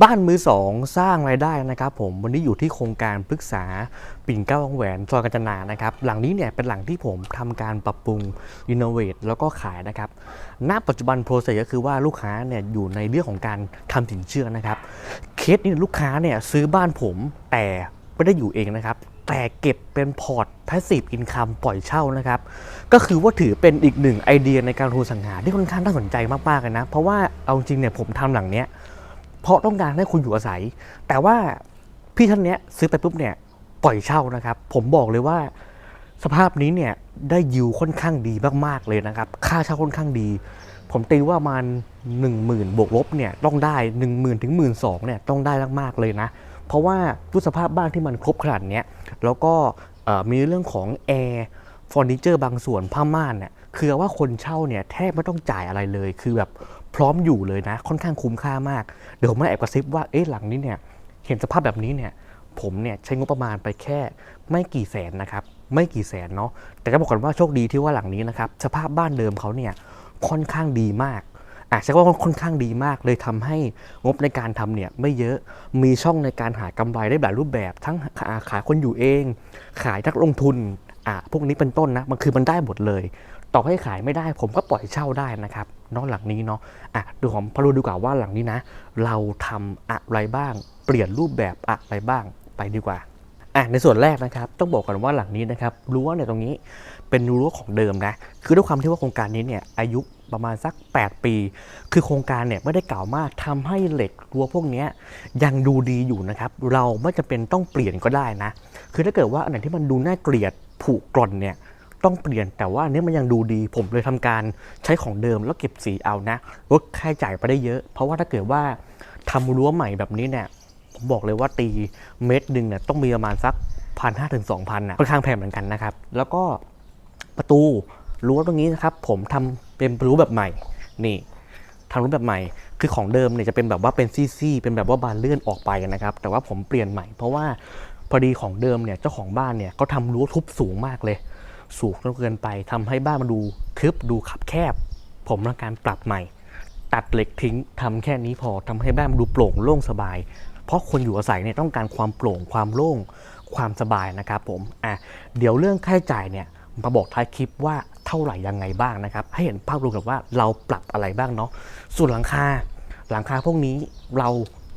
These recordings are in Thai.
บ้านมือสองสร้างรายได้นะครับผมวันนี้อยู่ที่โครงการปรึกษาปิ่นเก้าวงแหวนซอยกัญจนานะครับหลังนี้เนี่ยเป็นหลังที่ผมทำการปรับปรุงอินโนเวทแล้วก็ขายนะครับณปัจจุบันโปรเซสก็คือว่าลูกค้าเนี่ยอยู่ในเรื่องของการทำสินเชื่อนะครับเคสนี้ลูกค้าเนี่ยซื้อบ้านผมแต่ไม่ได้อยู่เองนะครับแต่เก็บเป็นพอร์ตพาสซีฟอินคัมปล่อยเช่านะครับ ก็คือว่าถือเป็นอีกหนึ่งไอเดียในการลงทุนสังหาที่ค่อนข้างน่าสนใจมากๆเลยนะ เพราะว่าเอาจริงเนี่ยผมทำหลังเนี้ย เพราะต้องการให้คุณอยู่อาศัย แต่ว่าพี่ท่านเนี้ยซื้อไปปุ๊บเนี่ยปล่อยเช่านะครับ ผมบอกเลยว่าสภาพนี้เนี่ยได้ยิวค่อนข้างดีมากๆเลยนะครับ ค่าเช่าค่อนข้างดี ผมตีว่ามัน1 0,000บวกลบเนี่ยต้องได้1 0,000ถึง1 2 0 0 0เนี่ยต้องได้มากๆเลยนะ เพราะว่าด้วยสภาพบ้านที่มันครบขนาดเนี้ยแล้วก็มีเรื่องของแอร์เฟอร์นิเจอร์บางส่วนผ้าม่านเนี่ยคือว่าคนเช่าเนี่ยแทบไม่ต้องจ่ายอะไรเลย คือแบบ พร้อมอยู่เลยนะ ค่อนข้างคุ้มค่ามาก เดี๋ยวผมาแอบกระซิบว่าเอ๊ะหลังนี้เนี่ยเห็นสภาพแบบนี้เนี่ยผมเนี่ยใช้งบประมาณไปแค่ไม่กี่แสนนะครับไม่กี่แสนเนาะแต่จะบอกก่อนว่าโชคดีที่ว่าหลังนี้นะครับสภาพบ้านเดิมเขาเนี่ยค่อนข้างดีมากอาจจะว่าค่อนข้างดีมากเลยทำให้งบในการทำเนี่ยไม่เยอะมีช่องในการหากำไรได้แบบรูปแบบ ทั้งขายคนอยู่เอง ขายนักลงทุนอะพวกนี้เป็นต้นนะมันคือมันได้หมดเลย ต่อให้ขายไม่ได้ผมก็ปล่อยเช่าได้นะครับนอกหลังนี้เนาะอะดูของพารูดูกว่าว่าหลังนี้นะ เราทำอะไรบ้าง เปลี่ยนรูปแบบอะไรบ้างไปดีกว่าอะในส่วนแรกนะครับต้องบอกก่อนว่าหลังนี้นะครับรั้วเนี่ยตรงนี้เป็นรั้วของเดิมนะคือด้วยความที่ว่าโครงการนี้เนี่ยอายุประมาณสัก 8 ปี คือโครงการเนี่ยไม่ได้เก่ามากทำให้เหล็กรั้วพวกเนี้ยยังดูดีอยู่นะครับเราไม่จำเป็นต้องเปลี่ยนก็ได้นะคือถ้าเกิดว่าอันไหนที่มันดูน่าเกลียดผุกร่อนเนี่ย ต้องเปลี่ยนแต่ว่าอันนี้มันยังดูดี ผมเลยทำการใช้ของเดิมแล้วเก็บสีเอานะลดค่าใช้จ่ายไปได้เยอะ เพราะว่าถ้าเกิดว่าทำรั้วใหม่แบบนี้เนี่ยผมบอกเลยว่าตีเม็ดหนึ่งเนี่ยต้องมีประมาณสักพันห้าถึงสองพันนะค่อนข้างแพงเหมือนกันนะครับ แล้วก็ประตูรั้วตรงนี้นะครับ ผมทำเป็นรั้วแบบใหม่นี่ทำรูปแบบใหม่ คือของเดิมเนี่ยจะเป็นแบบว่าเป็นซี่ๆ เป็นแบบว่าบานเลื่อนออกไปนะครับ แต่ว่าผมเปลี่ยนใหม่ เพราะว่าพอดีของเดิมเนี่ยเจ้าของบ้านเนี่ยเขาทำรั้วทุบสูงมากเลย สูงจนเกินไปทำให้บ้านมันดูทึบดูขับแคบ ผมทำการปรับใหม่ ตัดเหล็กทิ้งทำแค่นี้พอทำให้บ้านมันดูโปร่งโล่งสบาย เพราะคนอยู่อาศัยเนี่ยต้องการความโปร่งความโล่งความสบายนะครับผมอะเดี๋ยวเรื่องค่าใช้จ่ายเนี่ยมาบอกท้ายคลิปว่าเท่าไหร่ยังไงบ้างนะครับ ให้เห็นภาพรวมกับว่าเราปรับอะไรบ้างเนาะส่วนหลังคาหลังคาพวกนี้เรา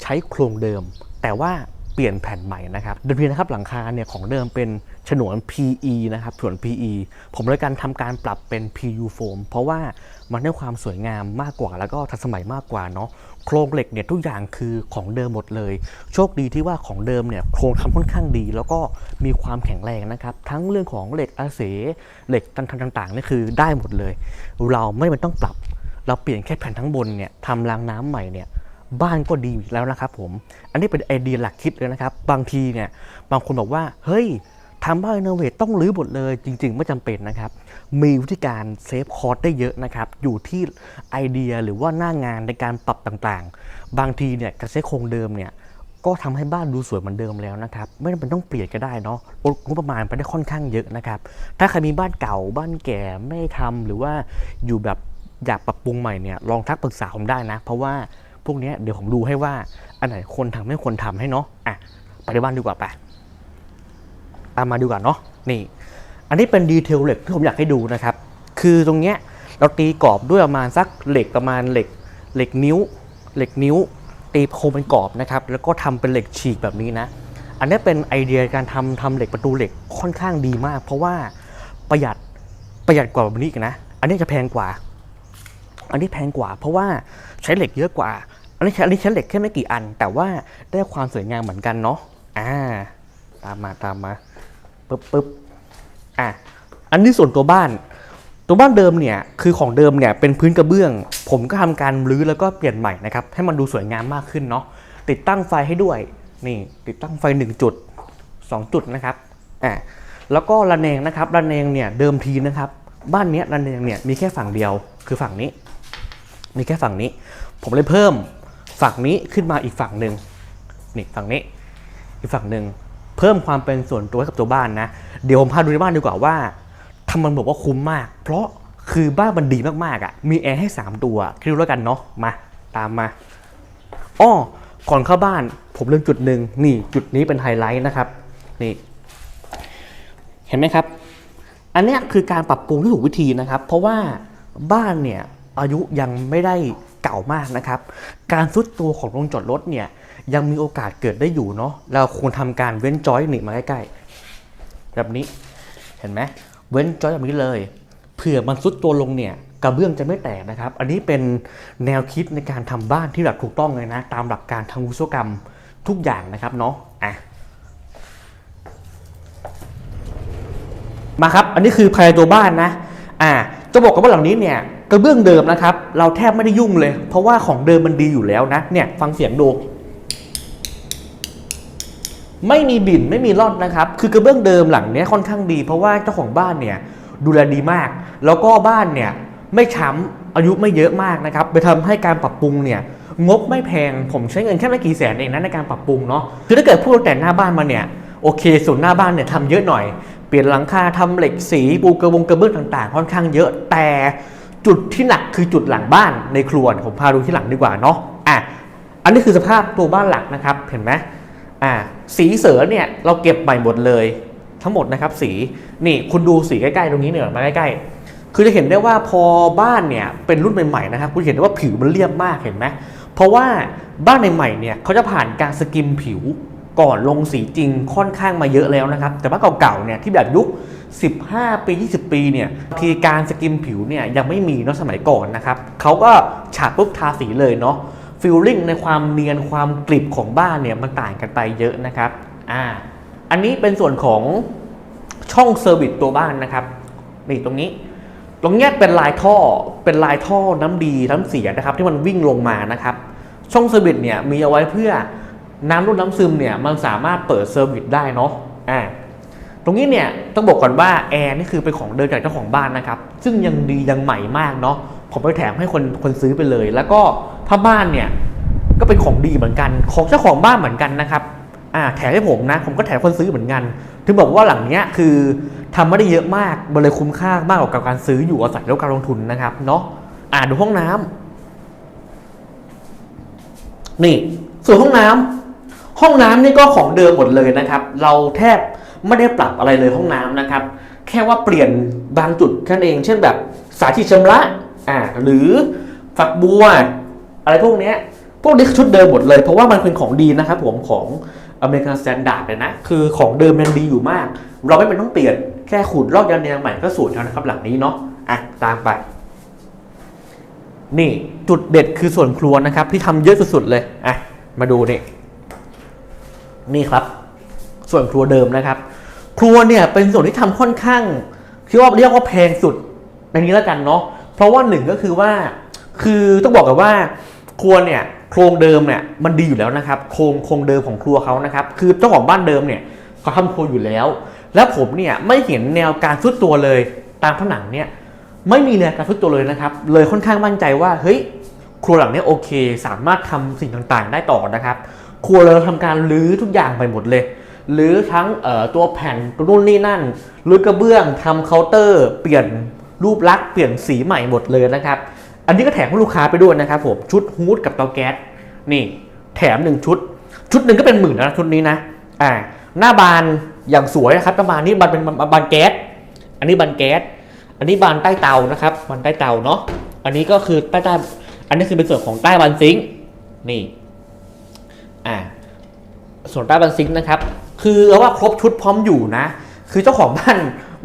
ใช้โครงเดิม แต่ว่า เปลี่ยนแผ่นใหม่นะครับเดิมทีนะครับหลังคาเนี่ยของเดิมเป็นฉนวน PE นะครับส่วน PE ผมเลยการทำการปรับเป็น PU foam เพราะว่ามันได้ความสวยงามมากกว่าแล้วก็ทันสมัยมากกว่าเนาะโครงเหล็กเนี่ยทุกอย่างคือของเดิมหมดเลย โชคดีที่ว่าของเดิมเนี่ยโครงทำค่อนข้างดี แล้วก็มีความแข็งแรงนะครับ ทั้งเรื่องของเหล็กอาเสเหล็กต่างๆนี่คือได้หมดเลย เราไม่เป็นต้องปรับ เราเปลี่ยนแค่แผ่นทั้งบนเนี่ยทำรางน้ำใหม่เนี่ย บ้านก็ดีอยู่แล้วนะครับผม อันนี้เป็นไอเดียหลักคิดเลยนะครับ บางทีเนี่ยบางคนบอกว่า เฮ้ยทำบ้านรีโนเวทต้องรื้อหมดเลย จริง ๆ ไม่จำเป็นนะครับ มีวิธีการเซฟคอร์สได้เยอะนะครับ อยู่ที่ไอเดียหรือว่าหน้างานในการปรับต่างๆ บางทีเนี่ยการใช้โครงเดิมเนี่ยก็ทำให้บ้านดูสวยเหมือนเดิมแล้วนะครับ ไม่จำเป็นต้องเปลี่ยนก็ได้เนาะลดงบประมาณไปได้ค่อนข้างเยอะนะครับ ถ้าใครมีบ้านเก่าบ้านแก่ไม่ทำหรือว่าอยู่แบบอยากปรับปรุงใหม่เนี่ยลองทักปรึกษาผมได้นะ เพราะว่า พวกนี้เดี๋ยวผมดูให้ว่า อันไหนคนทำไม่ควรทำให้เนาะอะไปที่บ้านดีกว่าไปตามมาดูก่อนเนาะนี่ อันนี้เป็นดีเทลเหล็กที่ผมอยากให้ดูนะครับ คือตรงเนี้ยเราตีกรอบด้วยประมาณสักเหล็กประมาณเหล็กเหล็กนิ้ว เหล็กนิ้ว ตีโครงเป็นกรอบนะครับ แล้วก็ทำเป็นเหล็กฉีกแบบนี้นะ อันนี้เป็นไอเดียการทำทำเหล็กประตูเหล็กค่อนข้างดีมาก เพราะว่าประหยัดประหยัดกว่าแบบนี้กนะ อันนี้จะแพงกว่า อันนี้แพงกว่า เพราะว่าใช้เหล็กเยอะกว่า อันนี้อันนี้ใช้เหล็กแค่ไม่กี่อัน แต่ว่าได้ความสวยงามเหมือนกันเนาะอ่าตามมาตามมาปึ๊บปึ๊บอะอันนี้ส่วนตัวบ้าน ตัวบ้านเดิมเนี่ยคือของเดิมเนี่ยเป็นพื้นกระเบื้อง ผมก็ทำการรื้อแล้วก็เปลี่ยนใหม่นะครับให้มันดูสวยงามมากขึ้นเนาะติดตั้งไฟให้ด้วยนี่ติดตั้งไฟ 1 จุด 2 จุดนะครับอะแล้วก็ระแนงนะครับระแนงเนี่ยเดิมทีนะครับ บ้านเนี้ยระแนงเนี่ยมีแค่ฝั่งเดียวคือฝั่งนี้ มีแค่ฝั่งนี้ ผมเลยเพิ่ม ฝั่งนี้ขึ้นมาอีกฝั่งหนึ่งนี่ฝั่งนี้อีกฝั่งหนึ่งเพิ่มความเป็นส่วนตัวให้กับตัวบ้านนะ เดี๋ยวผมพาดูในบ้านดีกว่าว่าทำมันบอกว่าคุ้มมาก เพราะคือบ้านมันดีมากๆอะ่ะ มีแอร์ให้ 3 ตัวคิดดูแล้วกันเนาะมาตามมาอ้อก่อนเข้าบ้านผมเลือกจุดหนึ่งนี่จุดนี้เป็นไฮไลท์นะครับนี่เห็นไหมครับ อันเนี้ยคือการปรับปรุงที่ถูกวิธีนะครับ เพราะว่าบ้านเนี่ยอายุยังไม่ได้ เก่ามากนะครับ การซุดตัวของโรงจอดรถเนี่ยยังมีโอกาสเกิดได้อยู่เนาะเราควรทำการเว้นจอยหนีมาใกล้ๆแบบนี้เห็นไหมเว้นจอยแบบนี้เลยเผื่อมันซุดตัวลงเนี่ยกระเบื้องจะไม่แตกนะครับ อันนี้เป็นแนวคิดในการทำบ้านที่แบบถูกต้องเลยนะ ตามหลักการทางวิศวกรรมทุกอย่างนะครับเนาะอะมาครับ อันนี้คือภายในตัวบ้านนะ อ่า จะบอกกันว่าหลังนี้เนี่ย กระเบื้องเดิมนะครับ เราแทบไม่ได้ยุ่งเลย เพราะว่าของเดิมมันดีอยู่แล้วนะเนี่ยฟังเสียงดูไม่มีบินไม่มีร่อนนะครับ คือกระเบื้องเดิมหลังเนี้ยค่อนข้างดี เพราะว่าเจ้าของบ้านเนี่ยดูแลดีมาก แล้วก็บ้านเนี่ยไม่ช้ำอายุไม่เยอะมากนะครับไปทำให้การปรับปรุงเนี่ยงบไม่แพงผมใช้เงินแค่ไม่กี่แสนเองนะในการปรับปรุงเนาะคือถ้าเกิดพูดแต่หน้าบ้านมาเนี่ยโอเค ส่วนหน้าบ้านเนี่ยทำเยอะหน่อย เปลี่ยนหลังคาทำเหล็กสีปูกระวงกระเบื้องต่างๆ ค่อนข้างเยอะแต่ จุดที่หนักคือจุดหลังบ้านในครัวผมพาดูที่หลังดีกว่าเนาะอะอันนี้คือสภาพตัวบ้านหลักนะครับเห็นไหมอ่าสีเสือเนี่ยเราเก็บใหม่หมดเลย ทั้งหมดนะครับสีนี่คุณดูสีใกล้ๆตรงนี้เนี่ยมาใกล้ๆ คือจะเห็นได้ว่าพอบ้านเนี่ยเป็นรุ่นใหม่ๆนะครับคุณเห็นได้ว่าผิวมันเรียบมากเห็นไหมเพราะว่าบ้านใหม่ๆเนี่ยเขาจะผ่านการสกิมผิว ก่อนลงสีจริงค่อนข้างมาเยอะแล้วนะครับ แต่บ้าเก่าๆเนี่ยที่แบบยุค 15 ปี 20 ปีเนี่ยทีการสกิมผิวเนี่ยยังไม่มีเนาะสมัยก่อนนะครับเขาก็ฉาบปุ๊บทาสีเลยเนาะฟิลลิ่งในความเนียนความกริบของบ้านเนี่ยมันต่างกันไปเยอะนะครับอ่าอันนี้เป็นส่วนของช่องเซอร์วิสตัวบ้านนะครับนี่ตรงนี้ ตรงนี้เป็นลายท่อเป็นลายท่อน้ำดีน้ำเสียนะครับ ที่มันวิ่งลงมานะครับ ช่องเซอร์วิสเนี่ยมีเอาไว้เพื่อ น้ำรุ่นน้ำซึมเนี่ยมันสามารถเปิดเซอร์วิสได้เนาะอ่าตรงนี้เนี่ยต้องบอกก่อนว่าแอร์นี่คือเป็นของเดิมจากเจ้าของบ้านนะครับ ซึ่งยังดียังใหม่มากเนาะผมไปแถมให้คนคนซื้อไปเลย แล้วก็ผ้าบ้านเนี่ยก็เป็นของดีเหมือนกัน ของเจ้าของบ้านเหมือนกันนะครับอ่าแถมให้ผมนะ ผมก็แถมคนซื้อเหมือนกัน ถึงบอกว่าหลังเนี้ยคือทำไม่ได้เยอะมากมันเลยคุ้มค่ามากกว่ากับการซื้ออยู่อาศัยแล้วการลงทุนนะครับเนาะอ่าดูห้องน้ำนี่ส่วนห้องน้ำ ห้องน้ำนี่ก็ของเดิมหมดเลยนะครับ เราแทบไม่ได้ปรับอะไรเลยห้องน้ำนะครับ แค่ว่าเปลี่ยนบางจุดแค่นั้นเอง เช่นแบบสาธิตชำระอ่าหรือฝักบัว อะไรพวกนี้พวกนี้ชุดเดิมหมดเลย เพราะว่ามันเป็นของดีนะครับผมของอเมริกันสแตนดาร์ดเลยนะ คือของเดิมยังดีอยู่มาก เราไม่เป็นต้องเปลี่ยนแค่ขูดลอกยางแนวใหม่ก็สวยแล้วนะครับหลังนี้เนาะอะตามไป นี่จุดเด็ดคือส่วนครัวนะครับ ที่ทำเยอะสุดๆเลยอะมาดูนี่ นี่ครับ ส่วนครัวเดิมนะครับ ครัวเนี่ยเป็นส่วนที่ทำค่อนข้างคิดว่าเรียกว่าแพงสุดในนี้แล้วกันเนาะเพราะว่าหนึ่งก็คือว่า คือต้องบอกกันว่า ครัวเนี่ยโครงเดิมเนี่ยมันดีอยู่แล้วนะครับ โครงโครงเดิมของครัวเขานะครับ คือเจ้าของบ้านเดิมเนี่ยเขาทำครัวอยู่แล้ว แล้วผมเนี่ยไม่เห็นแนวการซุดตัวเลยตามผนังเนี่ยไม่มีแนวการซุดตัวเลยนะครับ เลยค่อนข้างมั่นใจว่าเฮ้ยครัวหลังเนี้ยโอเค สามารถทำสิ่งต่างๆ ได้ต่อนะครับ ครัวเราทำการรื้อทุกอย่างไปหมดเลยหรือทั้งเอ่อตัวแผ่นตัวนู่นนี่นั่นรื้อกระเบื้องทำเคาน์เตอร์ เปลี่ยนรูปลักษณ์เปลี่ยนสีใหม่หมดเลยนะครับ อันนี้ก็แถมให้ลูกค้าไปด้วยนะครับผมชุดฮูดกับเตาแก๊สนี่แถมหนึ่งชุด ชุดหนึ่งก็เป็นหมื่นนะชุดนี้นะอ่าหน้าบานอย่างสวยนะครับหน้าบานนี่บานเป็นบานแก๊สอันนี้บานแก๊สอันนี้บานใต้เตานะครับบานใต้เตาเนาะอันนี้ก็คือใต้ใต้อันนี้คือเป็นส่วนของใต้บานซิงค์นี่ อ่าส่วนใต้บันซิงค์นะครับ คือเอาว่าครบชุดพร้อมอยู่นะ คือเจ้าของบ้าน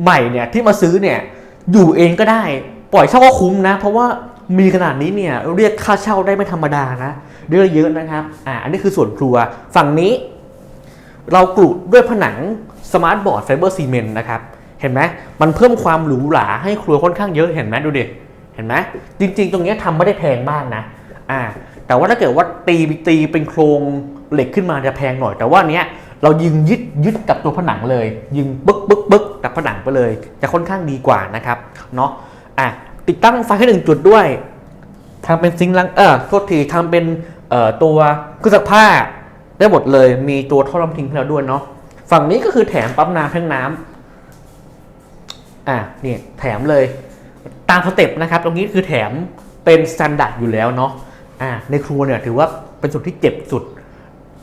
ใหม่เนี่ยที่มาซื้อเนี่ยอยู่เองก็ได้ ปล่อยเช่าก็คุ้มนะ เพราะว่ามีขนาดนี้เนี่ยเรียกค่าเช่าได้ไม่ธรรมดานะเรียกเยอะนะครับ อ่าอันนี้คือส่วนครัวฝั่งนี้ เรากรุด้วยผนังสมาร์ทบอร์ดไฟเบอร์ซีเมนต์นะครับ เห็นไหมมันเพิ่มความหรูหราให้ครัวค่อนข้างเยอะเห็นไหมดูดิเห็นไหมจริง ๆ ตรงนี้ยทำไม่ได้แพงมากนะ อ่า แต่ว่าถ้าเกิดว่าตีตีเป็นโครงเหล็กขึ้นมาจะแพงหน่อย แต่ว่าเนี้ยเรายิงยึดยึดกับตัวผนังเลย ยิงบึกบึกบึกกับผนังไปเลย จะค่อนข้างดีกว่านะครับเนาะอะติดตั้งไฟให้หนึ่งจุดด้วยทำเป็นซิงค์ล้างเออโทษทีทำเป็นเอ่อตัวเครื่องซักผ้าได้หมดเลยมีตัวท่อน้ำทิ้งให้เราด้วยเนาะฝั่งนี้ก็คือแถมปั๊มน้ำแท่งน้ำอะนี่แถมเลย ตามสเต็ปนะครับ ตรงนี้คือแถมเป็นสแตนดาร์ดอยู่แล้วเนาะ อ่าในครัวเนี่ยถือว่าเป็นส่วนที่เจ็บสุด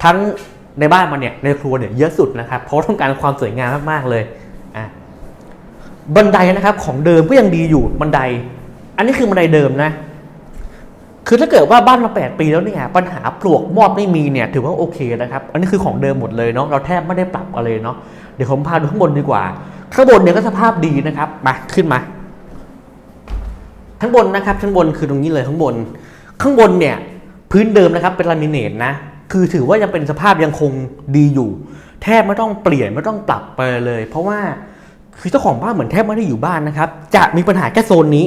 ทั้งในบ้านมันเนี่ยในครัวเนี่ยเยอะสุดนะครับ เพราะต้องการความสวยงามมากๆเลยอะบันไดนะครับของเดิมก็ยังดีอยู่บันได อันนี้คือบันไดเดิมนะคือถ้าเกิดว่าบ้านมา 8 ปีแล้วเนี่ยปัญหาปลวกมอดไม่มีเนี่ยถือว่าโอเคนะครับ อันนี้คือของเดิมหมดเลยเนาะเราแทบไม่ได้ปรับอะไรเนาะเดี๋ยวผมพาดูข้างบนดีกว่า ข้างบนเนี่ยก็สภาพดีนะครับมาขึ้นมาข้างบนนะครับข้างบนคือตรงนี้เลยข้างบน ข้างบนเนี่ยพื้นเดิมนะครับเป็นลามิเนตนะ คือถือว่ายังเป็นสภาพยังคงดีอยู่ แทบไม่ต้องเปลี่ยนไม่ต้องปรับไปเลย เพราะว่าคือเจ้าของบ้านเหมือนแทบไม่ได้อยู่บ้านนะครับ จะมีปัญหาแค่โซนนี้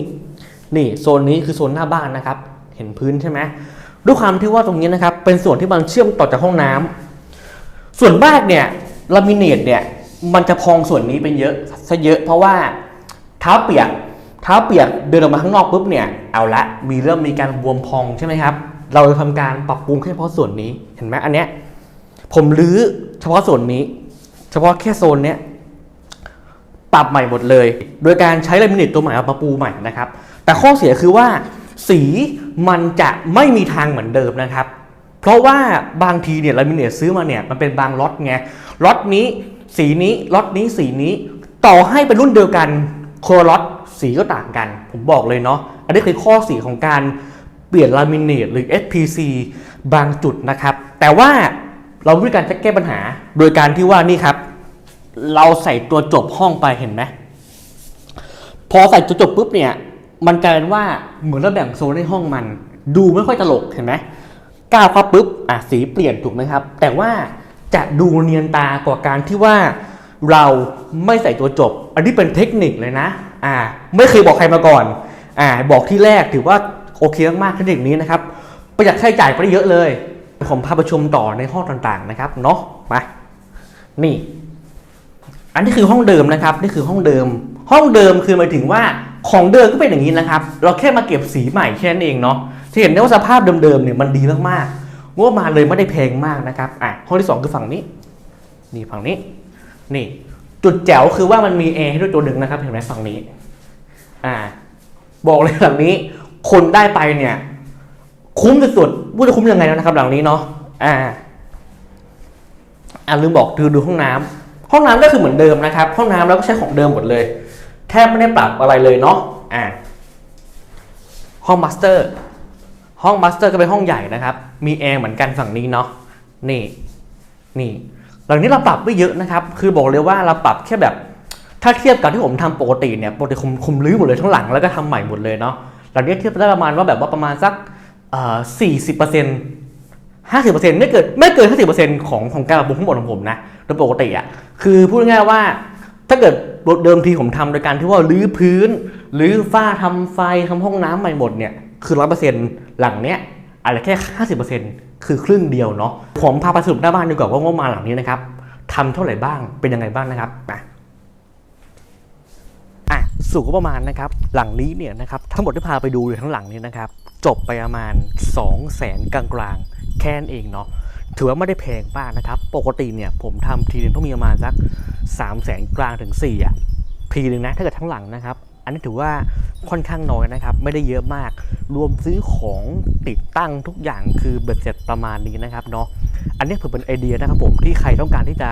นี่โซนนี้คือโซนหน้าบ้านนะครับ เห็นพื้นใช่ไหมด้วยความที่ว่าตรงนี้นะครับ เป็นส่วนที่มันเชื่อมต่อจากห้องน้ำส่วนมากเนี่ยลามิเนตเนี่ยมันจะพองส่วนนี้เป็นเยอะซะเยอะ เพราะว่าเท้าเปียก เท้าเปียกเดินออกมาข้างนอกปุ๊บเนี่ยเอาละมีเริ่มมีการบวมพองใช่ไหมครับ เราจะทำการปรับปรุงแค่เฉพาะส่วนนี้เห็นไหมอันเนี้ยผมรื้อเฉพาะส่วนนี้ เฉพาะแค่โซนเนี้ยปรับใหม่หมดเลย โดยการใช้ลามิเนตตัวใหม่เอามาปูใหม่นะครับ แต่ข้อเสียคือว่า สีมันจะไม่มีทางเหมือนเดิมนะครับ เพราะว่าบางทีเนี่ยลามิเนตซื้อมาเนี่ยมันเป็นบางล็อตไงล็อตนี้ สีนี้ล็อตนี้สีนี้ ต่อให้เป็นรุ่นเดียวกันโคลล็อต สีก็ต่างกัน ผมบอกเลยเนาะอันนี้คือข้อสีของการเปลี่ยนลามิเนตหรือ SPC บางจุดนะครับ แต่ว่าเราวิธีการจะแก้ปัญหา โดยการที่ว่านี่ครับ เราใส่ตัวจบห้องไปเห็นไหมพอใส่ตัวจบปุ๊บเนี่ย มันกลายเป็นว่าเหมือนเราแบ่งโซนในห้องมัน ดูไม่ค่อยตลกเห็นไหมก้าวเข้าปุ๊บอะสีเปลี่ยนถูกไหมครับ แต่ว่าจะดูเนียนตากว่าการที่ว่าเราไม่ใส่ตัวจบ อันนี้เป็นเทคนิคเลยนะ อ่าไม่เคยบอกใครมาก่อนอ่าบอกที่แรกถือว่าโอเคมากๆเทคนิคนี้นะครับประหยัดค่าใช้จ่ายไปได้เยอะเลย ผมพาไปชมต่อในห้องต่างๆนะครับเนาะมานี่ อันนี้คือห้องเดิมนะครับนี่คือห้องเดิม ห้องเดิมคือหมายถึงว่าของเดิมก็เป็นอย่างนี้นะครับ เราแค่มาเก็บสีใหม่แค่นั้นเองเนาะจะเห็นได้ว่าสภาพเดิมๆเนี่ยมันดีมากๆงบมาเลยไม่ได้แพงมากนะครับอะห้องที่สองคือฝั่งนี้ นี่ฝั่งนี้ นี่ จุดแจ๋วคือว่ามันมีแอร์ให้ด้วยตัวหนึ่งนะครับเห็นไหมฝั่งนี้ อ่า บอกเลยหลังนี้ คนได้ไปเนี่ย คุ้มสุดๆพูดจะคุ้มยังไงแล้วนะครับ หลังนี้เนาะอ่าอะลืมบอกดูดูห้องน้ำห้องน้ำก็คือเหมือนเดิมนะครับ ห้องน้ำเราก็ใช้ของเดิมหมดเลย แทบไม่ได้ปรับอะไรเลยเนาะอะห้องมาสเตอร์ ห้องมาสเตอร์ก็เป็นห้องใหญ่นะครับ มีแอร์เหมือนกันฝั่งนี้เนาะนี่นี่ หลังนี้เราปรับไม่เยอะนะครับ คือบอกเลยว่าเราปรับแค่แบบ ถ้าเทียบกับที่ผมทำปกติเนี่ยปกติคุมคุมรื้อหมดเลยทั้งหลังแล้วก็ทำใหม่หมดเลยเนาะหลังนี้เทียบได้ประมาณว่าแบบว่าประมาณสักสี่สิบเปอร์เซ็นต์ห้าสิบเปอร์เซ็นต์ไม่เกินไม่เกินห้าสิบเปอร์เซ็นต์ของของการปรับปรุงทั้งหมดของผมนะโดยปกติอะคือพูดง่ายๆว่าถ้าเกิดรถเดิมทีผมทำโดยการที่ว่ารื้อพื้นรื้อฝ้าทำไฟทำห้องน้ำใหม่หมดเนี่ยคือร้อยเปอร์เซ็นต์หลังเนี้ยอาจจะแค่ห้าสิบเปอร์เซ็นต์ คือครึ่งเดียวเนาะผมพาไปสรุปหน้าบ้านดีกว่าว่างบมาหลังนี้นะครับทำเท่าไหร่บ้างเป็นยังไงบ้างนะครับมาอะสู่ก็ประมาณนะครับหลังนี้เนี่ยนะครับทั้งหมดที่พาไปดูเลยทั้งหลังนี้นะครับจบไปประมาณ 2 0 0แสนกลางๆ แค่นั้นเองเนาะถือว่าไม่ได้แพงมากนะครับ ปกติเนี่ยผมทำทีนึงต้องมีประมาณสัก 3 0 0แสนกลางถึง4อะทีนึงนะถ้าเกิดทั้งหลังนะครับ นนี้ถือว่าค่อนข้างน้อยนะครับ ไม่ได้เยอะมาก รวมซื้อของติดตั้งทุกอย่างคือเบ็ดเสร็จประมาณนี้นะครับเนาะอันนี้เผื่อเป็นไอเดียนะครับผมที่ใครต้องการที่จะ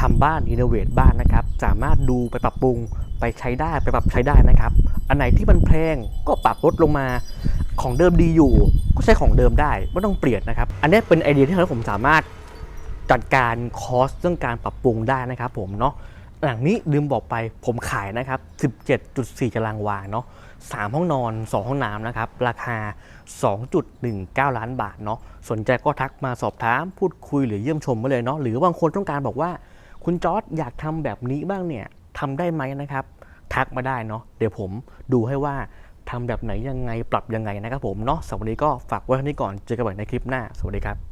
ทำบ้านรีโนเวทบ้านนะครับ สามารถดูไปปรับปรุงไปใช้ได้ไปปรับใช้ได้นะครับ อันไหนที่มันแพงก็ปรับลดลงมาของเดิมดีอยู่ ก็ใช้ของเดิมได้ไม่ต้องเปลี่ยนนะครับ อันนี้เป็นไอเดียที่ทำให้ผมสามารถจัดการคอสเรื่องการปรับปรุงได้นะครับผมเนาะ หลังนี้ลืมบอกไปผมขายนะครับ 17.4 ตารางวาเนาะ3ห้องนอน 2 ห้องน้ำนะครับ ราคา 2.19 ล้านบาทเนาะสนใจก็ทักมาสอบถามพูดคุยหรือเยี่ยมชมมาเลยเนาะหรือบางคนต้องการบอกว่า คุณจอร์ดอยากทำแบบนี้บ้างเนี่ยทำได้ไหมนะครับ ทักมาได้เนาะเดี๋ยวผมดูให้ว่าทำแบบไหนยังไงปรับยังไงนะครับผมเนาะสำหรับวันนี้ก็ฝากไว้เท่านี้ก่อนเจอกันใหม่ในคลิปหน้า สวัสดีครับ